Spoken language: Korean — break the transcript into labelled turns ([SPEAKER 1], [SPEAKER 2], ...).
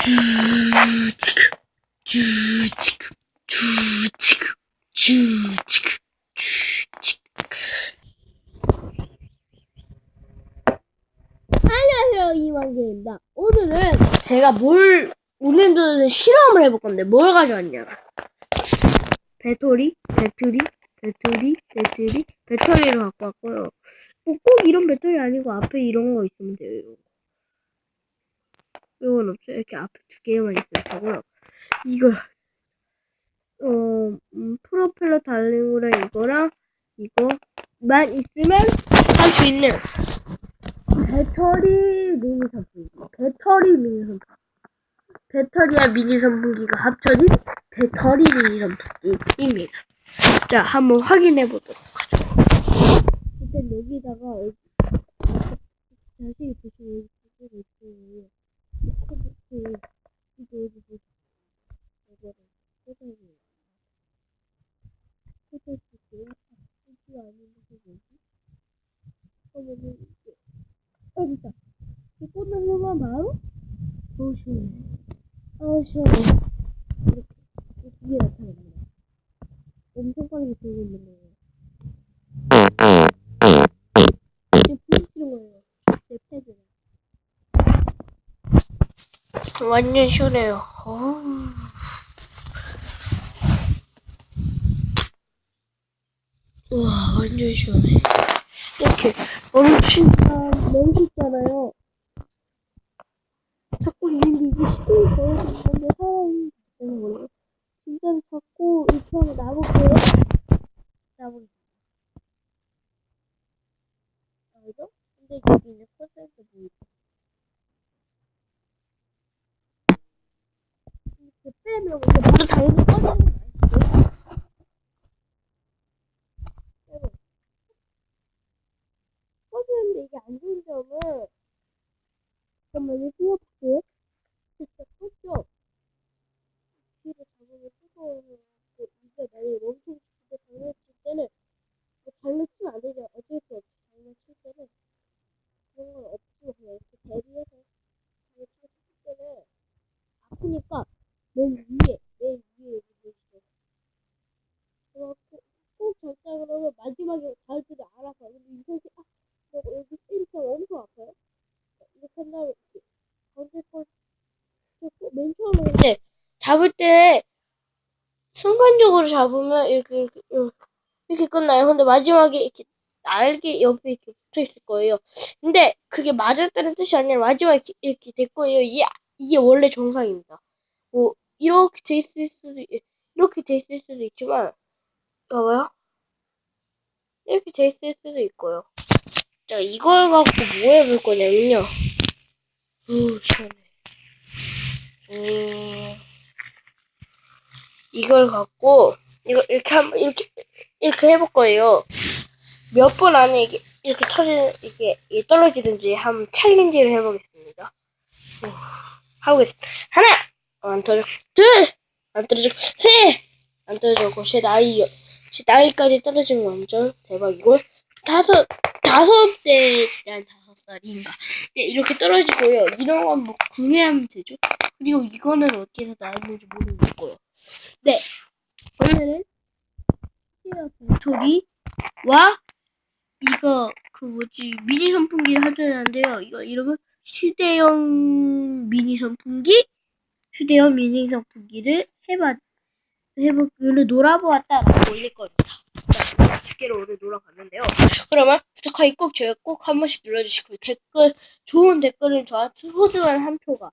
[SPEAKER 1] 주치크 주치크 주치크 주치크 안녕하세요 이만규입니다. 오늘은 제가 뭘 오늘은 실험을 해볼 건데 뭘 가져왔냐? 배터리 배터리 배터리 배터리 배터리를 갖고 왔고요. 뭐꼭 이런 배터리 아니고 앞에 이런 거 있으면 돼요 이건 없어요. 이렇게 앞에 두 개만 있으면 되고요. 이걸 어 음, 프로펠러 달링이랑 이거랑 이거만 있으면 할 수 있는 배터리 미니 선풍기. 배터리 미니 선풍기. 배터리와 미니 선풍기가 합쳐진 배터리 미니 선풍기입니다. 자 한번 확인해 보도록 하죠. 일단 여기다가 자세히 보시면 여기 있어요. 이거 이거 이게 아 진짜 이 거만 바로 어우 시원해 아우 시원해 이렇게 이 뒤에 나타납니다 엄청 빠르게 들고 있는 거예요 이제 부딪히는 거예요 내 패드를 완전 시원해요. 어우. 우와 완전 시원해. 이렇게 멈춘다 멈췄잖아요. 자꾸 있는데 이게 시동이 걸어서 근데 사람이. 되는 거예요. 진짜로 자꾸 이렇게 하면 나볼게요. 나볼게요 나오죠? 근데 여기는 퍼센트 보이죠 이렇게 빼면 바로 당연히 꺼지는 거? 빼면 꺼지는데 이게 안 좋은 점은 잠깐만요 띄워볼게요 진짜 컸죠? 뒤를 잡으면 뜨거워서 이게 만약에 멈추고 싶을 때 장난칠 때는 뭐 장난치면 안 되죠 어쩔 수 없이 장난칠 때는 그런 건 없지만 그냥 이렇게 대비해서 장난치고 싶을 때는 아프니까 맨 위에 맨 위에 이렇게 놓으시죠 그래갖고 꼭 잡자 닿을 때도 알아서 근데 이렇게 아 그리고 여기 이렇게 엄청 아파요 이렇게 한 다음에 가운데 걸 잡고 맨 처음에 근데 잡을 때 순간적으로 잡으면 이렇게 이렇게 어, 이렇게 끝나요. 근데 마지막에 이렇게 날개 옆에 이렇게 붙어 있을 거예요. 근데 그게 맞았다는 뜻이 아니라 마지막에 이렇게, 될 거예요. 이게 이게 원래 정상입니다. 뭐 이렇게 돼 있을 수도 있- 이렇게 돼 있을 수도 있지만 봐봐요. 이렇게 돼 있을 수도 있고요. 자 이걸 갖고 뭐 해볼 거냐면요. 우 시원해. 음. 이걸 갖고 이거 이렇게 한번 이렇게 이렇게 해볼 거예요. 몇 분 안에 이게 이렇게 터지는 이게, 이게 떨어지든지 한번 챌린지를 해보겠습니다. 오, 하고겠습니다. 하나 안 떨어져 둘 안 떨어져 셋안 떨어졌고 제 나이 제 나이까지 떨어진 거 완전 대박이고 다섯 다섯 대한 다섯 살인가 네, 이렇게 떨어지고요. 이런 건 뭐 구매하면 되죠. 그리고 이거는 어디에서 나왔는지 모르겠고요. 네. 오늘은 배터리와 이거 그 뭐지 미니 선풍기를 하려는데요. 이거 이름은 휴대용 미니 선풍기, 휴대용 미니 선풍기를 해봐 해보기를 놀아보았다라고 올릴 겁니다. 자, 두 개를 오늘 놀아봤는데요. 그러면 구독하기 꼭 좋아요 꼭 한 번씩 눌러주시고 댓글 좋은 댓글은 저한테 소중한 한 표가.